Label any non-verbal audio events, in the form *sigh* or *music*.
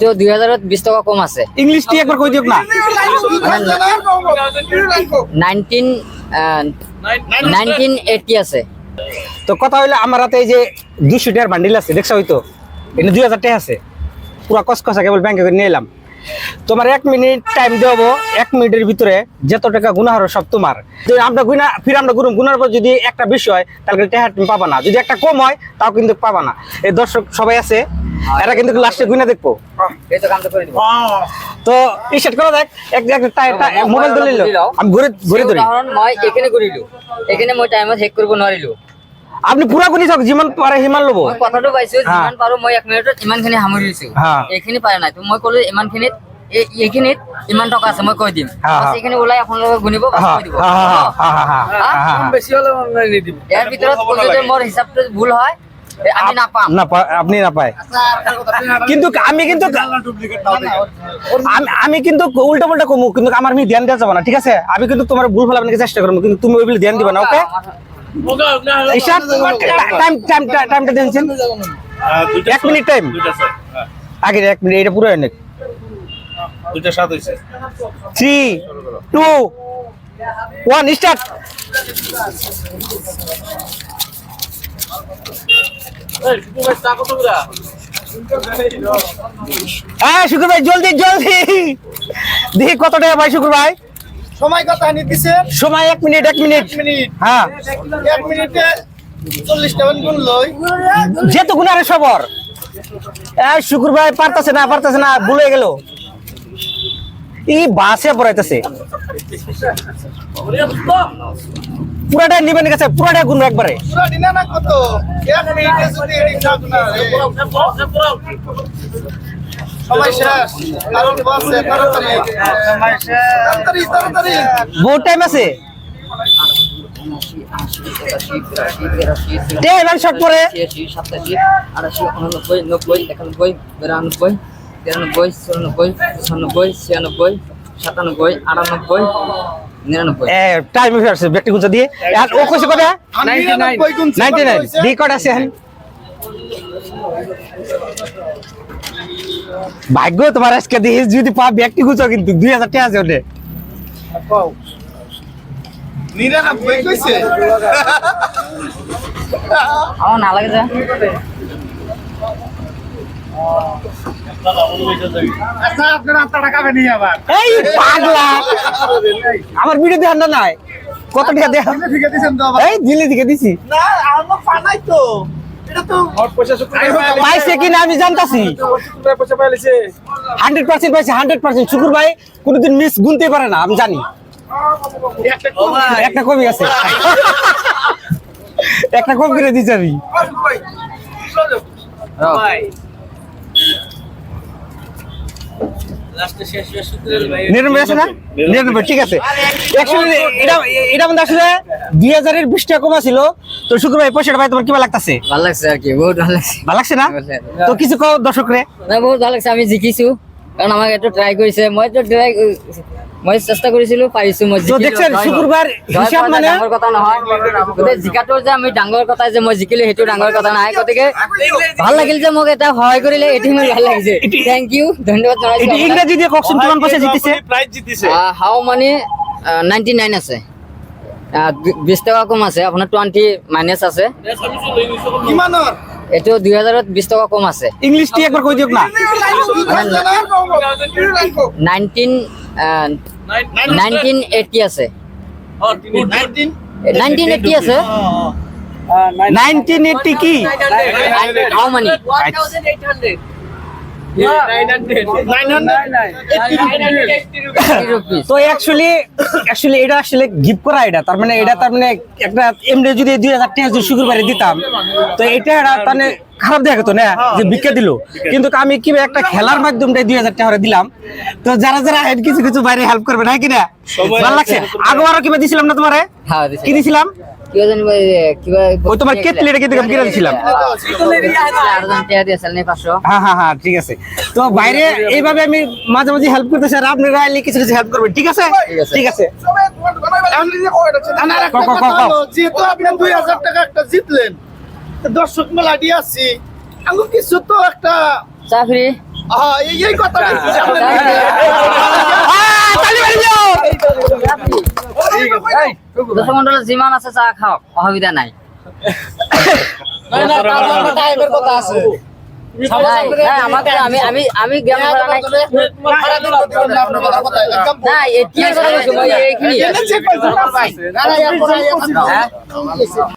তো দুই বিশ টকা কম আছে। ইংলিশটি একবার কই দিওক না? নাইনটিন নাইনটিন এইটটি আছে। তো কথা হইল আমার হাতে এই যে দুশো টাকার বান্ডিল আছে দেখছ হয়তো? এখানে দুই হাজার টাকা আছে। পুরো কসকসা কেবল ব্যাংকে করে নিয়ে এলাম। তোমার এক মিনিট টাইম দেবো এক মিনিটের ভিতরে যত টাকা গুণা হলো সব তোমার। যদি আমরা গুণা ফির আমরা গুণ গুনার পর যদি একটা বেশি হয় তাহলে টাকা তুমি পাবা না। যদি একটা কম হয় তাও কিন্তু পাবা না। এই দর্শক সবাই আছে এরা কিন্তু লাস্টে গুণা দেখব। তো কামটা করে দিব তো টি-শার্ট করে দেখ এক একটা মোবাইল ধরে নিল। আমি ঘুরে ঘুরে ধরি। মই এইখিনি কৰিলো এইখিনি মই টাইমত শেষ কৰিব নোৱাৰিলো আপনি পুরা গুণি থাক যিমান পাৰে সিমান ল'ব। কথাটো পাইছো যিমান পাৰো মই এক মিনিটত ইমানখিনি সামৰি লৈছো। এইখিনি পাৰে নাই। তো মই ক'লো ইমানখিনিত এই- এইখিনিত ইমান টকা আছে মই কৈ দিম। এইখিনি ওলাই আপোনালোকে গুণিব। ইয়াৰ ভিতৰত মোৰ হিচাপটো ভুল হয়। না আপনি না পায়। কিন্তু আমি কিন্তু আমি- আমি কিন্তু উল্টা পাল্টা কমু কিন্তু আমার আমি ধ্যান দেওয়া যাবে না ঠিক আছে? আমি কিন্তু তোমার ভুল ফেলা আপনাকে চেষ্টা করব কিন্তু তুমি ওইগুলো ধ্যান দিবা না ওকে? টাইম টাইম টাইমটা দেখছেন এক মিনিট টাইম আগে এক মিনিট এটা পুরো অনেক। দুইটা সাত হয়েছে থ্রি টু ওয়ান স্টার্ট হ্যাঁ শুক্র ভাই জলদি জলদি। দেখি কত টাকা ভাই শুক্র ভাই সময় কত সময় এক মিনিট এক মিনিট। মিনিট। হ্যাঁ। এক মিনিটে চল্লিশ টাকা গুণ লই। যেহেতু গুনারে সবর। এই শুক্র ভাই পারতাছে না পারতাছে না ভুলে গেল। ই বাসে পড়াইতেছে। পুরাটা নিবেন গেছে পুরাটা গুণ একবারে। বহুত টাইম আছে এবার শর্ট পরে সাতাশি আটাশি উননব্বই নব্বই একানব্বই বিরানব্বই তিরানব্বই চুরানব্বই পঁচানব্বই ছিয়ানব্বই সাতানব্বই আটানব্বই টাইম আছে ব্যক্তি গুঞ্জা দিয়ে। আর ও কইছে ছিল, 99 দি আছে ভাগ্য তোমার আজকে দিয়ে যদি পা ব্যক্তি গুছো কিন্তু দুই হাজার টাকা আছে ওটা নিরানব্বই কইছে? আমার যা নি এই পাগলা আমার ভিডিও দেখান না নাই। কত টাকা দেখা ঠিক আছে দিছেন এই দিল্লি থেকে দিছি। না তো। এটা তো পয়সা শুক্রবার পাইছে কিনা আমি জানতাছি। হান্ড্রেড পার্সেন্ট পাইছে হান্ড্রেড পার্সেন্ট। শুকুর ভাই কোনোদিন মিস গুনতে পারে না আমি জানি। একটা কম। কমই আছে। *laughs* একটা কম করে দিচ্ছি আমি। ভাই নিরানব্বই আছে না? নিরানব্বই ঠিক আছে। Actually, এটা এটা মধ্যে আসলে দুই হাজারের বিশ টাকা কমা ছিল তো শুক্র ভাই পয়সাটা ভাই তোমার কিবা লাগতেছে? ভালো লাগছে আর কি বহুত ভালো লাগছে। ভালো লাগছে না? তো কিছু কও দর্শক রে না বহুত ভালো লাগছে আমি জিকিছো কাৰণ আমাক এইটো ট্ৰাই কৰিছে মইতো ট্ৰাই মই চেষ্টা কৰিছিলো পাৰিছো মই দেখছেন, শুকুৰবাৰ হিচাপ যে মানে- ডাঙৰ কথা নহয়। গতিকে জিকাটো যে আমি ডাঙৰ কথা যে মই জিকিলো সেইটো ডাঙৰ কথা নাই গতিকে ভালো লাগিল যে মোক এটা সহায় কৰিলে এইটো মোৰ ভালো লাগিছে। থেংক ইউ ধন্যবাদ জনাইছো ইংরেজি দিয়ে কওকচোন কিমান পয়সা জিতিছে প্রাইজ জিতিছে হাও মানে নাইনটি নাইন আছে। বিশ টকা কম আছে আপোনাৰ টুৱেণ্টি মাইনাছ আছে। কিমানৰ? এইটো দুই হাজাৰত বিশ টকা কম আছে। না। নাইনটিন নাইনটিন এইটটি আছে। নাইনটিন এইটটি আছে। নাইনটিন এইটটি কি? হাও মানি *coughs* তো অ্যাকচুয়ালি অ্যাকচুয়ালি এটা আসলে গিফট করা এটা। তার মানে এটা তার মানে একটা এমনি যদি দুই হাজার টাকা যদি শুক্রবারে দিতাম তো এটা তার মানে খারাপ দেখা তো না? যে ভিক্ষা দিল। কিন্তু আমি কি একটা খেলার মাধ্যমে দুই হাজার টাকা দিলাম। তো যারা যারা কিছু কিছু বাইরে হেল্প করবে না কিনা ভালো লাগছে? আগবারও কিবা দিছিলাম না তোমারে? হ্যাঁ কি দিছিলাম? কিবা জানিব কিবা ওই তোমার কেটলিটা কিন্তু কিনে দিছিলাম হ্যাঁ হ্যাঁ হ্যাঁ ঠিক আছে তো বাইরে এইভাবে আমি মাঝে মাঝে হেল্প করতেছি আর আপনারা এলে কিছু কিছু হেল্প করবেন ঠিক আছে ঠিক আছে ক, ক, ক, ক। যেহেতু আপনি দুই হাজার টাকা একটা জিতলেন তো দর্শক মেলা দিয়ে আসছি আমি কিছু তো একটা চা ফ্রি আহ, এই এই কথা দর্শক মন্ডল যিমান আছে চাহ খাওক অসুবিধা নাই আমি